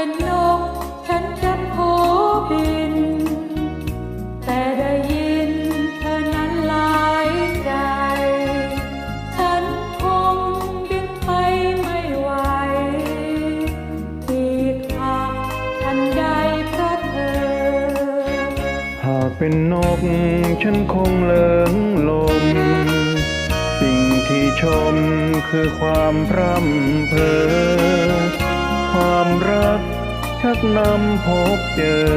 ห็นนกฉันนแค่โผบิน แต่ได้ยินเธอนั้นหลายใจ ฉันคงบินไปไม่ไหวที่ขากทันใดเพราะเธอ หากเป็นนกฉันคงเลิงลม สิ่งที่ชมคือความพร่ำเพอ กนำพบเจอ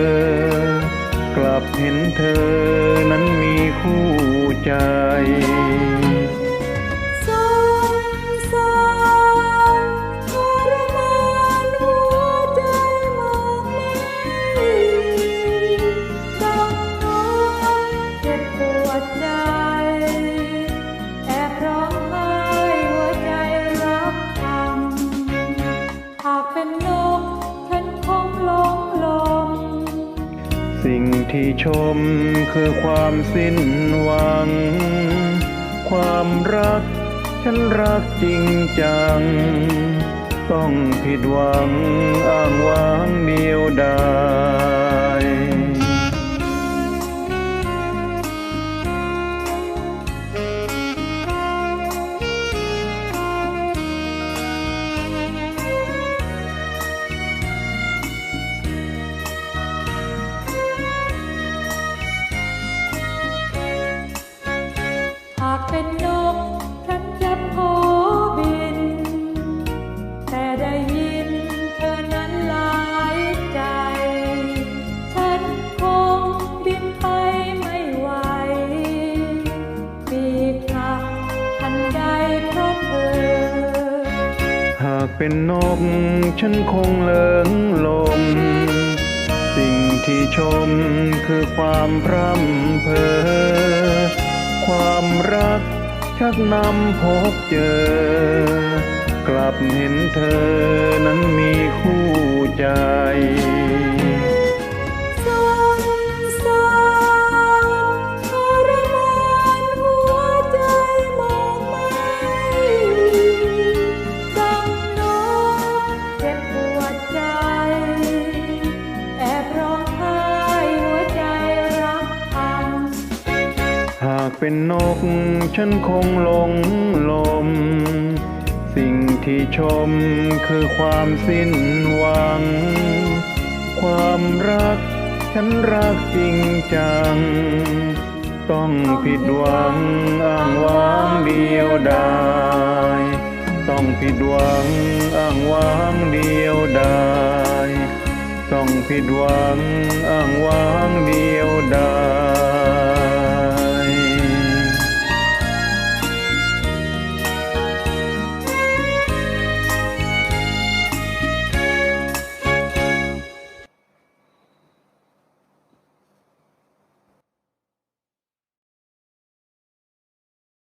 กลับเห็นเธอนั้นมีคู่ใจ สิ่งที่ชมคือความสิ้นหวัง ความรักฉันรักจริงจัง ต้องผิดหวังอ้างว้างเดียวดาย เป็นนกฉันจะขอบิน แต่ได้ยินเธอนั้นหลายใจ ฉันคงบินไปไม่ไหว ปีกหักทันใดเพราะเธอ หากเป็นนกฉันคงเลิงลม สิ่งที่ชมคือความพร่ำเพอ ความรัก ชักนำพบเจอ กลับเห็นเธอ เป็นนกฉันคงหลงลม สิ่งที่ชมคือความสิ้นหวัง ความรักฉันรักจริงจัง ต้องผิดหวังอ้างว้างเดียวดายต้องผิดหวังอ้างว้างเดียวดายต้องผิดหวังอ้างว้าง